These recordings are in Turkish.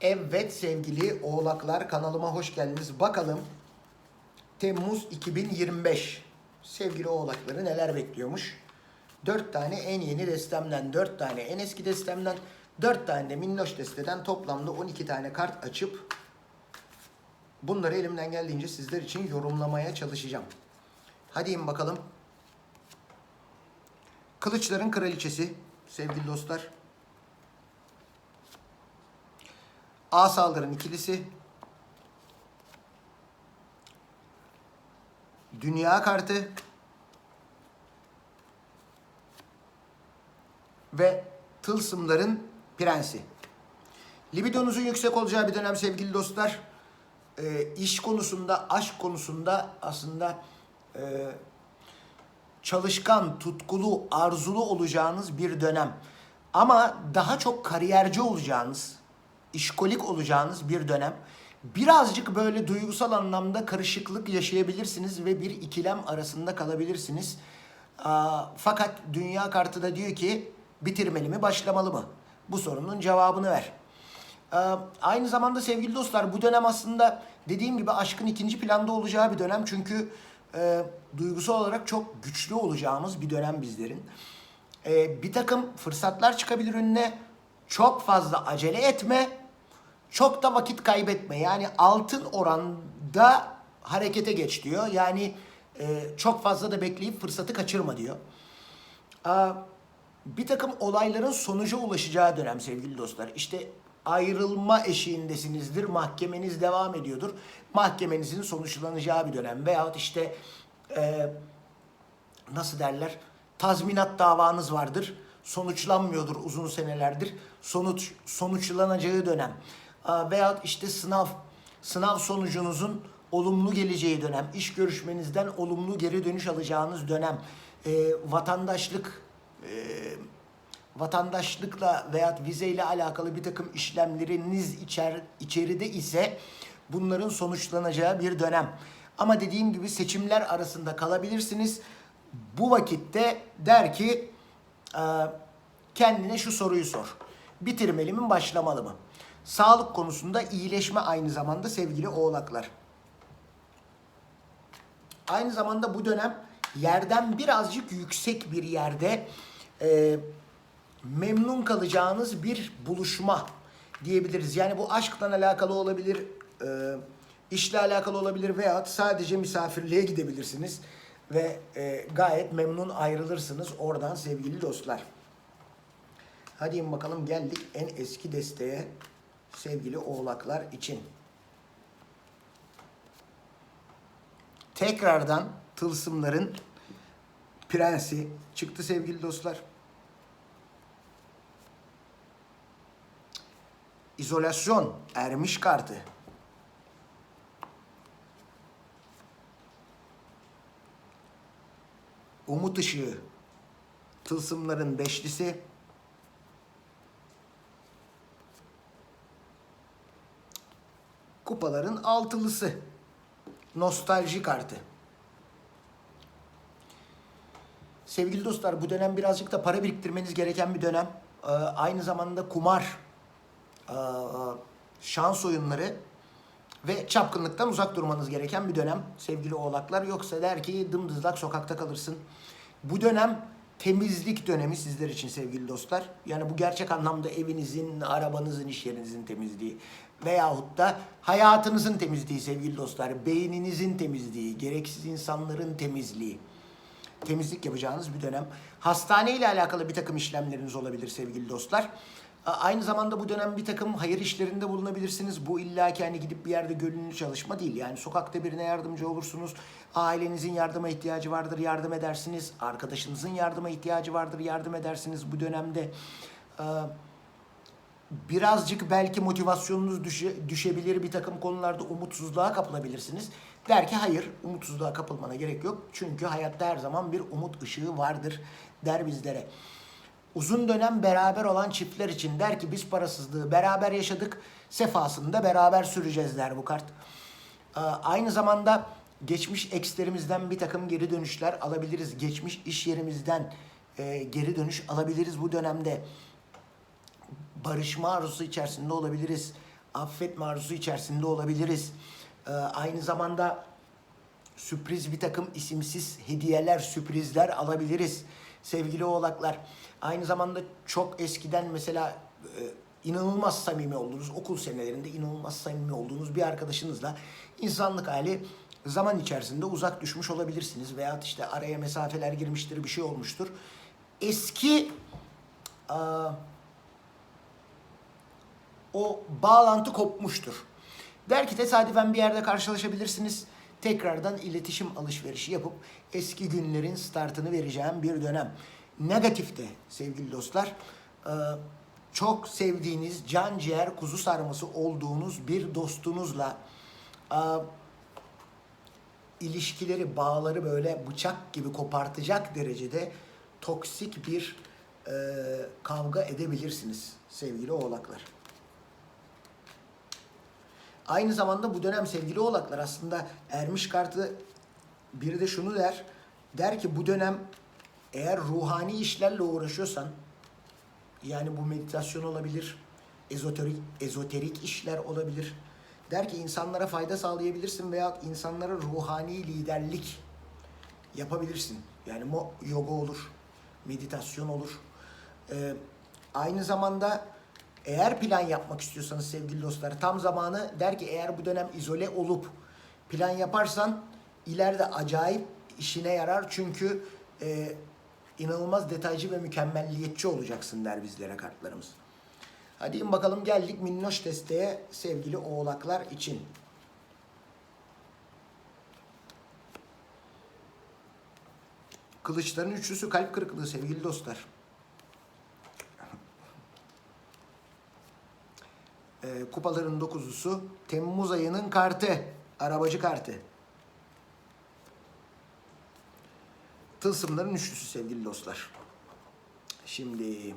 Evet sevgili oğlaklar kanalıma hoş geldiniz. Bakalım Temmuz 2025 sevgili oğlakları neler bekliyormuş. 4 tane en yeni destemden, 4 tane en eski destemden, 4 tane de minnoş desteden toplamda 12 tane kart açıp bunları elimden geldiğince sizler için yorumlamaya çalışacağım. Hadi in bakalım. Kılıçların Kraliçesi sevgili dostlar. Asaların ikilisi. Dünya kartı. Ve tılsımların prensi. Libidonuzun yüksek olacağı bir dönem sevgili dostlar. Ee, iş konusunda, aşk konusunda aslında e, çalışkan, tutkulu, arzulu olacağınız bir dönem. Ama daha çok kariyerci olacağınız, işkolik olacağınız bir dönem. Birazcık böyle duygusal anlamda karışıklık yaşayabilirsiniz ve bir ikilem arasında kalabilirsiniz. Fakat dünya kartı da diyor ki bitirmeli mi, başlamalı mı? Bu sorunun cevabını ver. Aynı zamanda sevgili dostlar bu dönem aslında dediğim gibi aşkın ikinci planda olacağı bir dönem. Çünkü e, duygusal olarak çok güçlü olacağımız bir dönem bizlerin. E, bir takım fırsatlar çıkabilir önüne. Çok fazla acele etme. Çok da vakit kaybetme. Yani altın oranda harekete geç diyor. Yani e, çok fazla da bekleyip fırsatı kaçırma diyor. Aa, bir takım olayların sonuca ulaşacağı dönem sevgili dostlar. İşte ayrılma eşiğindesinizdir, mahkemeniz devam ediyordur. Mahkemenizin sonuçlanacağı bir dönem veyahut işte e, nasıl derler tazminat davanız vardır. Sonuçlanmıyordur uzun senelerdir. Sonuç sonuçlanacağı dönem. Aa, veyahut işte sınav sınav sonucunuzun olumlu geleceği dönem. iş görüşmenizden olumlu geri dönüş alacağınız dönem. E, vatandaşlık e, vatandaşlıkla veya vizeyle alakalı bir takım işlemleriniz içer, içeride ise bunların sonuçlanacağı bir dönem. Ama dediğim gibi seçimler arasında kalabilirsiniz. Bu vakitte der ki e, kendine şu soruyu sor. Bitirmeli mi başlamalı mı? Sağlık konusunda iyileşme aynı zamanda sevgili oğlaklar. Aynı zamanda bu dönem yerden birazcık yüksek bir yerde e, memnun kalacağınız bir buluşma diyebiliriz. Yani bu aşkla alakalı olabilir, e, işle alakalı olabilir veya sadece misafirliğe gidebilirsiniz ve e, gayet memnun ayrılırsınız oradan sevgili dostlar. Hadi bakalım geldik en eski desteğe sevgili oğlaklar için. Tekrardan tılsımların prensi çıktı sevgili dostlar. İzolasyon ermiş kartı. Umut ışığı. Tılsımların beşlisi. Kupaların altılısı. Nostalji kartı. Sevgili dostlar bu dönem birazcık da para biriktirmeniz gereken bir dönem. Ee, aynı zamanda kumar, e, şans oyunları ve çapkınlıktan uzak durmanız gereken bir dönem sevgili oğlaklar. Yoksa der ki dımdızlak sokakta kalırsın. Bu dönem temizlik dönemi sizler için sevgili dostlar. Yani bu gerçek anlamda evinizin, arabanızın, iş yerinizin temizliği. Veyahut da hayatınızın temizliği sevgili dostlar. Beyninizin temizliği, gereksiz insanların temizliği temizlik yapacağınız bir dönem. Hastane ile alakalı bir takım işlemleriniz olabilir sevgili dostlar. Aynı zamanda bu dönem bir takım hayır işlerinde bulunabilirsiniz. Bu illaki hani gidip bir yerde gönüllü çalışma değil. Yani sokakta birine yardımcı olursunuz. Ailenizin yardıma ihtiyacı vardır, yardım edersiniz. Arkadaşınızın yardıma ihtiyacı vardır, yardım edersiniz bu dönemde. Birazcık belki motivasyonunuz düşe, düşebilir bir takım konularda umutsuzluğa kapılabilirsiniz. Der ki hayır umutsuzluğa kapılmana gerek yok. Çünkü hayatta her zaman bir umut ışığı vardır der bizlere. Uzun dönem beraber olan çiftler için der ki biz parasızlığı beraber yaşadık. Sefasını da beraber süreceğiz der bu kart. Ee, Aynı zamanda geçmiş ekslerimizden bir takım geri dönüşler alabiliriz. Geçmiş iş yerimizden e, geri dönüş alabiliriz bu dönemde barışma arzusu içerisinde olabiliriz. affetme arzusu içerisinde olabiliriz. Ee, aynı zamanda sürpriz bir takım isimsiz hediyeler, sürprizler alabiliriz sevgili oğlaklar. Aynı zamanda çok eskiden mesela e, inanılmaz samimi olduğunuz, okul senelerinde inanılmaz samimi olduğunuz bir arkadaşınızla insanlık hali zaman içerisinde uzak düşmüş olabilirsiniz. Veyahut işte araya mesafeler girmiştir, bir şey olmuştur. Eski aa, o bağlantı kopmuştur. Der ki tesadüfen bir yerde karşılaşabilirsiniz. Tekrardan iletişim alışverişi yapıp eski günlerin startını vereceğim bir dönem. Negatifte sevgili dostlar, e, çok sevdiğiniz can ciğer kuzu sarması olduğunuz bir dostunuzla e, ilişkileri, bağları böyle bıçak gibi kopartacak derecede toksik bir e, kavga edebilirsiniz sevgili oğlaklar. Aynı zamanda bu dönem sevgili oğlaklar aslında ermiş kartı biri de şunu der. Der ki bu dönem eğer ruhani işlerle uğraşıyorsan yani bu meditasyon olabilir, ezoterik ezoterik işler olabilir. Der ki insanlara fayda sağlayabilirsin veya insanlara ruhani liderlik yapabilirsin. Yani yoga olur, meditasyon olur. Ee, aynı zamanda eğer plan yapmak istiyorsanız sevgili dostlar tam zamanı der ki eğer bu dönem izole olup plan yaparsan ileride acayip işine yarar çünkü e, inanılmaz detaycı ve mükemmelliyetçi olacaksın der bizlere kartlarımız. Hadi bakalım geldik minnoş desteğe sevgili oğlaklar için. Kılıçların üçlüsü kalp kırıklığı sevgili dostlar. Ee, kupaların dokuzusu Temmuz ayının kartı. Arabacı kartı. Tılsımların üçlüsü sevgili dostlar. Şimdi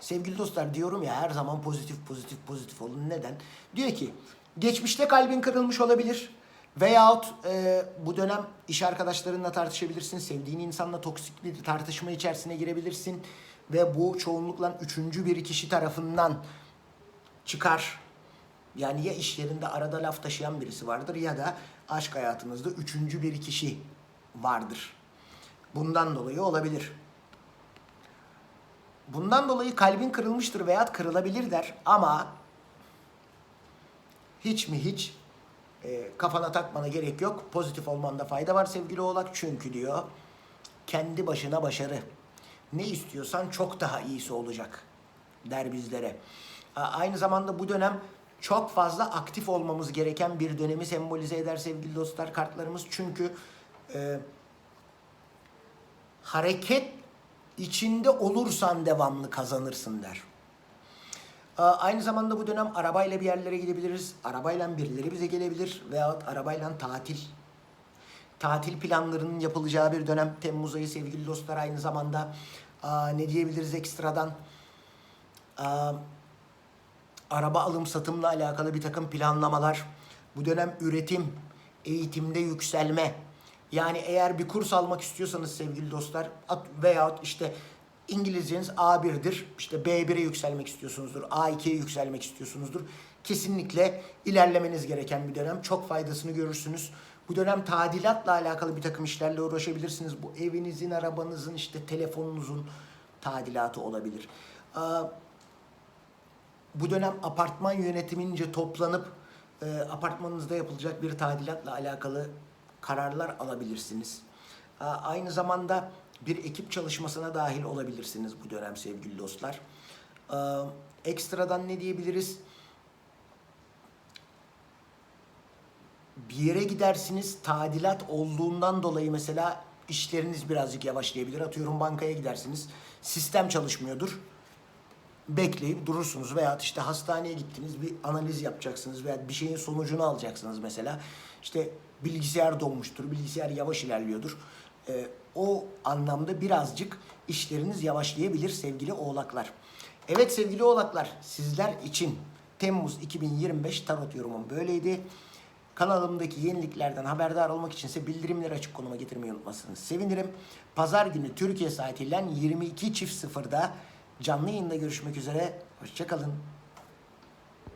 Sevgili dostlar diyorum ya her zaman pozitif pozitif pozitif olun. Neden? Diyor ki geçmişte kalbin kırılmış olabilir. Veyahut e, bu dönem iş arkadaşlarınla tartışabilirsin. Sevdiğin insanla toksik bir tartışma içerisine girebilirsin. Ve bu çoğunlukla üçüncü bir kişi tarafından çıkar. Yani ya iş yerinde arada laf taşıyan birisi vardır ya da aşk hayatınızda üçüncü bir kişi vardır. Bundan dolayı olabilir. Bundan dolayı kalbin kırılmıştır veya kırılabilir der ama hiç mi hiç e, kafana takmana gerek yok. Pozitif olmanda fayda var sevgili oğlak çünkü diyor kendi başına başarı. Ne istiyorsan çok daha iyisi olacak der bizlere. Aynı zamanda bu dönem çok fazla aktif olmamız gereken bir dönemi sembolize eder sevgili dostlar kartlarımız. Çünkü e, hareket içinde olursan devamlı kazanırsın der. Aynı zamanda bu dönem arabayla bir yerlere gidebiliriz. Arabayla birileri bize gelebilir veyahut arabayla tatil. Tatil planlarının yapılacağı bir dönem. Temmuz ayı sevgili dostlar aynı zamanda. Aa, ne diyebiliriz ekstradan? Aa, araba alım satımla alakalı bir takım planlamalar. Bu dönem üretim, eğitimde yükselme. Yani eğer bir kurs almak istiyorsanız sevgili dostlar at- veyahut işte İngilizceniz A1'dir. işte B1'e yükselmek istiyorsunuzdur. A2'ye yükselmek istiyorsunuzdur. Kesinlikle ilerlemeniz gereken bir dönem. Çok faydasını görürsünüz. Bu dönem tadilatla alakalı bir takım işlerle uğraşabilirsiniz. Bu evinizin, arabanızın, işte telefonunuzun tadilatı olabilir. Aa, bu dönem apartman yönetimince toplanıp e, apartmanınızda yapılacak bir tadilatla alakalı kararlar alabilirsiniz. A- aynı zamanda bir ekip çalışmasına dahil olabilirsiniz bu dönem sevgili dostlar. Aa, ekstradan ne diyebiliriz? Bir yere gidersiniz tadilat olduğundan dolayı mesela işleriniz birazcık yavaşlayabilir. Atıyorum bankaya gidersiniz sistem çalışmıyordur. Bekleyip durursunuz veya işte hastaneye gittiniz bir analiz yapacaksınız veya bir şeyin sonucunu alacaksınız mesela. İşte bilgisayar donmuştur, bilgisayar yavaş ilerliyordur. Ee, o anlamda birazcık işleriniz yavaşlayabilir sevgili oğlaklar. Evet sevgili oğlaklar sizler için Temmuz 2025 tarot yorumum böyleydi. Kanalımdaki yeniliklerden haberdar olmak için ise bildirimleri açık konuma getirmeyi unutmazsınız. Sevinirim. Pazar günü Türkiye saatiyle 22.00'da Canlı yayında görüşmek üzere. Hoşçakalın.